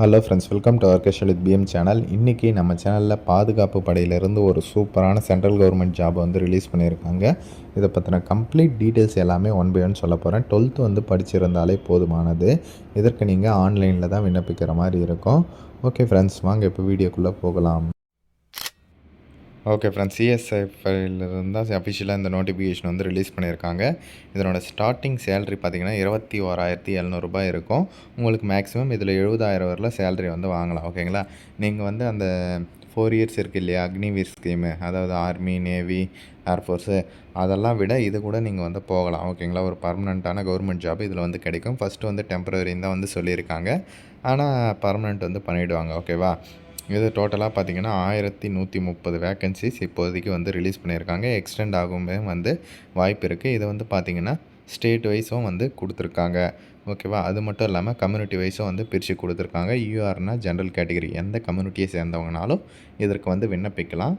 Hello friends welcome to ஆர்கேஷல் with PM channel இன்றைக்கி நம்ம சேனலில் பாதுகாப்பு படையிலேருந்து ஒரு சூப்பரான சென்ட்ரல் கவர்மெண்ட் ஜாப் வந்து ரிலீஸ் பண்ணியிருக்காங்க. இதை பற்றின கம்ப்ளீட் டீட்டெயில்ஸ் எல்லாமே ஒன் பை ஒன் சொல்ல போகிறேன் டுவெல்த்து வந்து படிச்சிருந்தாலே போதுமானது. இதற்கு நீங்கள் ஆன்லைனில் தான் விண்ணப்பிக்கிற மாதிரி இருக்கும். ஓகே ஃப்ரெண்ட்ஸ் வாங்க இப்போ வீடியோக்குள்ளே போகலாம். ஓகே ஃப்ரெண்ட்ஸ் சிஎஸ்ஐஃபிலிருந்து தான் அஃபிஷியலாக இந்த நோட்டிஃபிகேஷன் வந்து ரிலீஸ் பண்ணியிருக்காங்க. இதனோட ஸ்டார்டிங் சேலரி பார்த்திங்கன்னா இருபத்தி ஓராயிரத்தி எழுநூறுபா இருக்கும். உங்களுக்கு மேக்ஸிமம் இதில் எழுபதாயிரம் வரல சேலரி வந்து வாங்கலாம் ஓகேங்களா நீங்கள் வந்து அந்த ஃபோர் இயர்ஸ் இருக்குது இல்லையா? அக்னிவீர் ஸ்கீமு அதாவது ஆர்மி நேவி ஏர்ஃபோர்ஸு அதெல்லாம் விட இது கூட நீங்கள் வந்து போகலாம் ஓகேங்களா ஒரு பர்மனெண்ட்டான கவர்மெண்ட் ஜாப் இதில் வந்து கிடைக்கும். ஃபஸ்ட்டு வந்து டெம்பரரின்னு தான் வந்து சொல்லியிருக்காங்க. ஆனால் பர்மனெண்ட் வந்து பண்ணிவிடுவாங்க ஓகேவா இது டோட்டலாக பார்த்தீங்கன்னா ஆயிரத்தி நூற்றி முப்பது வேக்கன்சிஸ் இப்போதைக்கு வந்து ரிலீஸ் பண்ணியிருக்காங்க. எக்ஸ்டெண்ட் ஆகுமே வந்து வாய்ப்பு இருக்குது இதை வந்து பார்த்திங்கன்னா ஸ்டேட் வைஸும் வந்து கொடுத்துருக்காங்க. ஓகேவா அது மட்டும் இல்லாமல் கம்யூனிட்டி வைஸும் வந்து பிரித்து கொடுத்துருக்காங்க. யூஆர்னா ஜென்ரல் கேட்டகரி எந்த கம்யூனிட்டியை சேர்ந்தவங்கனாலும் இதற்கு வந்து விண்ணப்பிக்கலாம்.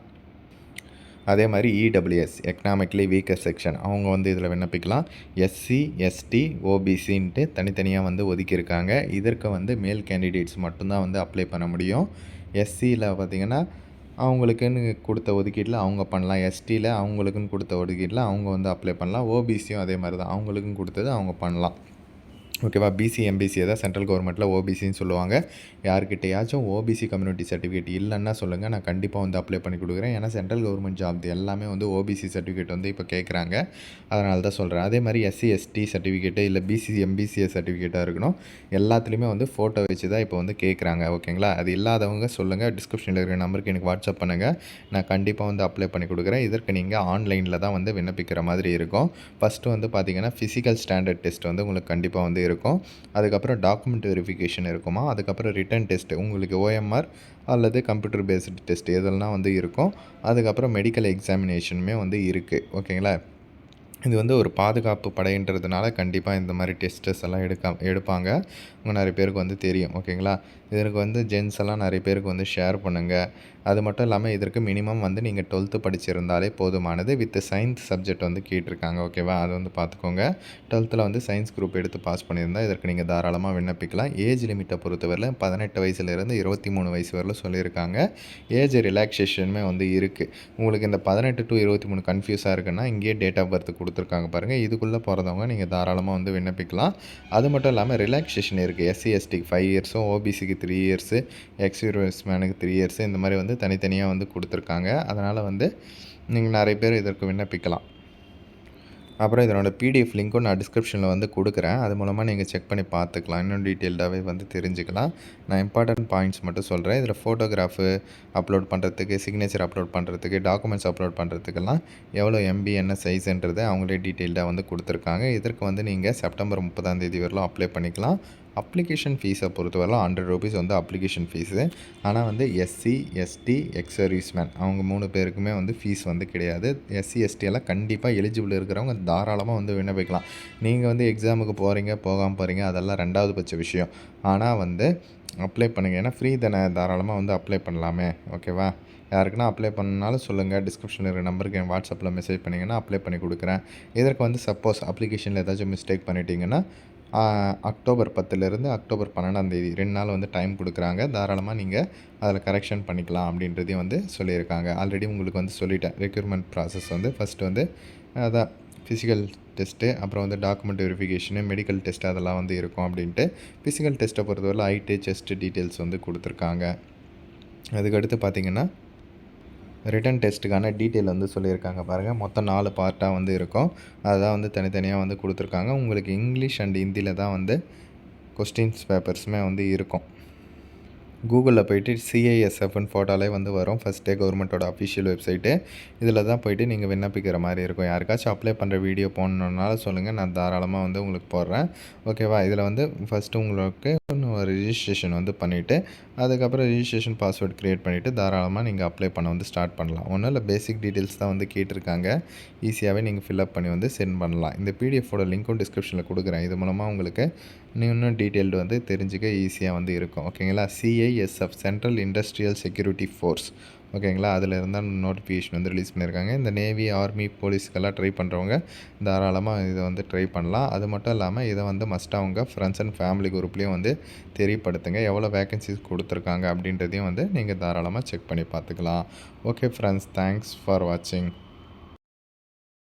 அதே மாதிரி இடபிள்யூஎஸ் எக்கனாமிக்லி வீக்கர் செக்ஷன் அவங்க வந்து இதில் விண்ணப்பிக்கலாம். எஸ்சி எஸ்டி ஓபிசின்ட்டு தனித்தனியாக வந்து ஒதுக்கியிருக்காங்க. இதற்கு வந்து மேல் கேண்டிடேட்ஸ் மட்டும்தான் வந்து அப்ளை பண்ண முடியும். எஸ்சியில் பார்த்திங்கன்னா அவங்களுக்குன்னு கொடுத்த ஒதுக்கீட்டில் அவங்க பண்ணலாம். எஸ்டியில் அவங்களுக்குன்னு கொடுத்த ஒதுக்கீட்டில் அவங்க வந்து அப்ளை பண்ணலாம். ஓபிசியும் அதே மாதிரி தான். அவங்களுக்குன்னு கொடுத்தது அவங்க பண்ணலாம். ஓகேவா? பிசி எம்பிசி தான் சென்ட்ரல் கவர்மெண்ட்டில் ஓபிசின்னு சொல்லுவாங்க. யார்கிட்டையாச்சும் ஓபிசி கம்யூனிட்டி சர்டிஃபிகேட் இல்லைன்னா சொல்லுங்கள் நான் கண்டிப்பாக வந்து அப்ளை பண்ணி கொடுக்குறேன். ஏன்னா சென்ட்ரல் கவர்மெண்ட் ஜாப் எல்லாமே வந்து ஓபிசி சர்டிஃபிகேட் வந்து இப்போ கேட்குறாங்க அதனால தான் சொல்கிறேன் அதே மாதிரி எஸ்சி எஸ்டி சர்டிஃபிகேட்டு இல்லை பிசி எம்பிசிஎஸ் சர்டிஃபிகேட்டாக இருக்கணும். எல்லாத்துலேயுமே வந்து ஃபோட்டோ வச்சு தான் இப்போ வந்து கேட்குறாங்க ஓகேங்களா? அது இல்லாதவங்க சொல்லுங்கள் டிஸ்கிரிப்ஷனில் இருக்கிற நம்பருக்கு எனக்கு வாட்ஸ்அப் பண்ணுங்கள் நான் கண்டிப்பாக வந்து அப்ளை பண்ணி கொடுக்குறேன். இதற்கு நீங்கள் ஆன்லைனில் தான் வந்து விண்ணப்பிக்கிற மாதிரி இருக்கும். ஃபஸ்ட்டு வந்து பார்த்தீங்கன்னா ஃபிசிக்கல் ஸ்டாண்டர்ட் டெஸ்ட் வந்து உங்களுக்கு கண்டிப்பாக வந்து இருக்கும். அதுக்கப்புறம் டாக்குமெண்ட் வெரிஃபிகேஷன் இருக்குமா? அதுக்கப்புறம் ரிட்டன் டெஸ்ட்டு உங்களுக்கு ஓஎம்ஆர் அல்லது கம்ப்யூட்டர் பேஸ்டு டெஸ்ட் இதெல்லாம் வந்து இருக்கும்? அதுக்கப்புறம் மெடிக்கல் எக்ஸாமினேஷனுமே வந்து இருக்குது ஓகேங்களா இது வந்து ஒரு பாதுகாப்பு படைன்றதுனால கண்டிப்பாக இந்த மாதிரி டெஸ்டஸ் எல்லாம் எடுக்க எடுப்பாங்க. உங்கள் நிறைய பேருக்கு வந்து தெரியும் ஓகேங்களா? இதற்கு வந்து ஜென்ஸ் எல்லாம் நிறைய பேருக்கு வந்து ஷேர் பண்ணுங்கள் அது மட்டும் இல்லாமல் இதற்கு மினிமம் வந்து நீங்கள் டுவெல்த்து படிச்சிருந்தாலே போதுமானது. வித் சயின்ஸ் சப்ஜெக்ட் வந்து கேட்டிருக்காங்க ஓகேவா? அது வந்து பார்த்துக்கோங்க. டுவெல்த்தில் வந்து சயின்ஸ் குரூப் எடுத்து பாஸ் பண்ணியிருந்தால் இதற்கு நீங்கள் தாராளமாக விண்ணப்பிக்கலாம். ஏஜ் லிமிட்டை பொறுத்தவரையில் பதினெட்டு வயசுலேருந்து இருபத்தி மூணு வயசு வரல சொல்லியிருக்காங்க. ஏஜ் ரிலாக்ஸேஷனுமே வந்து இருக்குது உங்களுக்கு இந்த பதினெட்டு டு இருபத்தி மூணு கன்ஃபியூஸாக இருக்குன்னா இங்கேயே டேட் ஆஃப் பர்த் கொடுத்துருக்காங்க பாருங்கள் இதுக்குள்ளே பிறந்தவங்க நீங்கள் தாராளமாக வந்து விண்ணப்பிக்கலாம். அது மட்டும் இல்லாமல் ரிலாக்ஸேஷன் இருக்குது எஸ்சி எஸ்டிக்கு ஃபைவ் இயர்ஸும் ஓபிசிக்கு த்ரீ இயர்ஸு எக்ஸ்யூரிஸ் மேனுக்கு த்ரீ இயர்ஸு இந்த மாதிரி வந்து தனித்தனியாக வந்து கொடுத்துருக்காங்க. அதனால் வந்து நீங்கள் நிறைய பேர் இதற்கு விண்ணப்பிக்கலாம். அப்புறம் இதனோட பிடிஎஃப் லிங்க்கும் நான் டிஸ்கிரிப்ஷனில் வந்து கொடுக்குறேன். அது மூலமாக நீங்கள் செக் பண்ணி பார்த்துக்கலாம். இன்னும் டீட்டெயில்டாகவே வந்து தெரிஞ்சுக்கலாம். நான் இம்பார்ட்டன்ட் பாயிண்ட்ஸ் மட்டும் சொல்கிறேன் இதில் ஃபோட்டோகிராஃபு அப்லோட் பண்ணுறதுக்கு சிக்னேச்சர் அப்லோட் பண்ணுறதுக்கு டாக்குமெண்ட்ஸ் அப்லோட் பண்ணுறதுக்கெல்லாம் எவ்வளோ எம்பி என்ன சைஸுன்றதை அவங்களே டீட்டெயில்டாக வந்து கொடுத்துருக்காங்க. இதற்கு வந்து நீங்கள் செப்டம்பர் முப்பதாம் தேதி வரலாம் அப்ளை பண்ணிக்கலாம். அப்ளிகேஷன் ஃபீஸை பொறுத்தவரைலாம் ஹண்ட்ரட் ருபீஸ் வந்து அப்ளிகேஷன் ஃபீஸு ஆனால் வந்து எஸ்சி எஸ்டி எக்ஸர்வீஸ்மேன் அவங்க மூணு பேருக்குமே வந்து ஃபீஸ் வந்து கிடையாது. எஸ்சி எஸ்டி எல்லாம் கண்டிப்பாக எலிஜிபிள் இருக்கிறவங்க தாராளமாக வந்து விண்ணப்பிக்கலாம் நீங்கள் வந்து எக்ஸாமுக்கு போகிறீங்க போகாமல் போகிறீங்க அதெல்லாம் ரெண்டாவது பட்ச விஷயம். ஆனால் வந்து அப்ளை பண்ணுங்கள் ஏன்னா ஃப்ரீ தானே தாராளமாக வந்து அப்ளை பண்ணலாமே. ஓகேவா யாருக்குன்னா அப்ளை பண்ணாலும் சொல்லுங்கள் டிஸ்கிரிப்ஷனில் இருக்கிற நம்பருக்கு என் வாட்ஸ்அப்பில் மெசேஜ் பண்ணிங்கன்னா அப்ளை பண்ணி கொடுக்குறேன். இதற்கு வந்து சப்போஸ் அப்ளிகேஷனில் ஏதாச்சும் மிஸ்டேக் பண்ணிட்டீங்கன்னா அக்டோபர் பத்துலேருந்து அக்டோபர் பன்னெண்டாம் தேதி ரெண்டு நாள் வந்து டைம் கொடுக்குறாங்க. தாராளமாக நீங்கள் அதில் கரெக்ஷன் பண்ணிக்கலாம் அப்படின்றதையும் வந்து சொல்லியிருக்காங்க. ஆல்ரெடி உங்களுக்கு வந்து சொல்லிட்டேன். ரெக்யூர்மெண்ட் ப்ராசஸ் வந்து ஃபஸ்ட்டு வந்து அதான் ஃபிசிக்கல் டெஸ்ட்டு அப்புறம் வந்து டாக்குமெண்ட் வெரிஃபிகேஷனு மெடிக்கல் டெஸ்ட் அதெல்லாம் வந்து இருக்கும் அப்படின்ட்டு ஃபிசிக்கல் டெஸ்ட்டை பொறுத்தவரை ஐடி செஸ்ட்டு டீட்டெயில்ஸ் வந்து கொடுத்துருக்காங்க. அதுக்கடுத்து பார்த்திங்கன்னா ரிட்டன் டெஸ்ட்டுக்கான டீட்டெயில் வந்து சொல்லியிருக்காங்க பாருங்கள் மொத்தம் நாலு பார்ட்டாக வந்து இருக்கும். அதுதான் வந்து தனித்தனியாக வந்து கொடுத்துருக்காங்க. உங்களுக்கு இங்கிலீஷ் அண்ட் ஹிந்தியில் தான் வந்து கொஸ்டின்ஸ் பேப்பர்ஸுமே வந்து இருக்கும். கூகுளில் போயிட்டு சிஐஎஸ்எஃப்னு ஃபோட்டோலே வந்து வரும். ஃபஸ்ட்டே கவர்மெண்ட்டோட அஃபிஷியல் வெப்சைட்டு இதில் தான் போயிட்டு நீங்கள் விண்ணப்பிக்கிற மாதிரி இருக்கும். யாருக்காச்சும் அப்ளை பண்ணுற வீடியோ போடணுன்னாலும் சொல்லுங்கள் நான் தாராளமாக வந்து உங்களுக்கு போடுறேன். ஓகேவா இதில் வந்து ஃபஸ்ட்டு உங்களுக்கு ரிஜிஸ்ட்ரேஷன் வந்து பண்ணிவிட்டு அதுக்கப்புறம் ரிஜிஸ்ட்ரேஷன் பாஸ்வேர்ட் க்ரியேட் பண்ணிவிட்டு தாராளமாக நீங்கள் அப்ளை பண்ண வந்து ஸ்டார்ட் பண்ணலாம். ஒன்றும் இல்லை பேசிக் டீட்டெயில்ஸ் தான் வந்து கேட்டிருக்காங்க. ஈஸியாகவே நீங்கள் ஃபில்அப் பண்ணி வந்து சென்ட் பண்ணலாம். இந்த பிடிஎஃபோட லிங்க்கும் டிஸ்கிரிப்ஷனில் கொடுக்குறேன். இது மூலமாக உங்களுக்கு இன்னும் டீட்டெயில்டு வந்து தெரிஞ்சுக்க ஈஸியாக வந்து இருக்கும். ஓகேங்களா CISF central industrial security force ஓகேங்களா அதில் இருந்தால் நோட்டிஃபிகேஷன் வந்து ரிலீஸ் பண்ணியிருக்காங்க இந்த நேவி ஆர்மி போலீஸ்க்கெல்லாம் ட்ரை பண்ணுறவங்க தாராளமாக இதை வந்து ட்ரை பண்ணலாம். அது மட்டும் இல்லாமல் இதை வந்து மஸ்ட்டாக அவங்க ஃப்ரெண்ட்ஸ் அண்ட் ஃபேமிலி குரூப்லேயும் வந்து தெரியப்படுத்துங்க. எவ்வளோ வேகன்சிஸ் கொடுத்துருக்காங்க அப்படின்றதையும் வந்து நீங்கள் தாராளமாக செக் பண்ணி பார்த்துக்கலாம். ஓகே ஃப்ரெண்ட்ஸ் தேங்க்ஸ் ஃபார் வாட்சிங்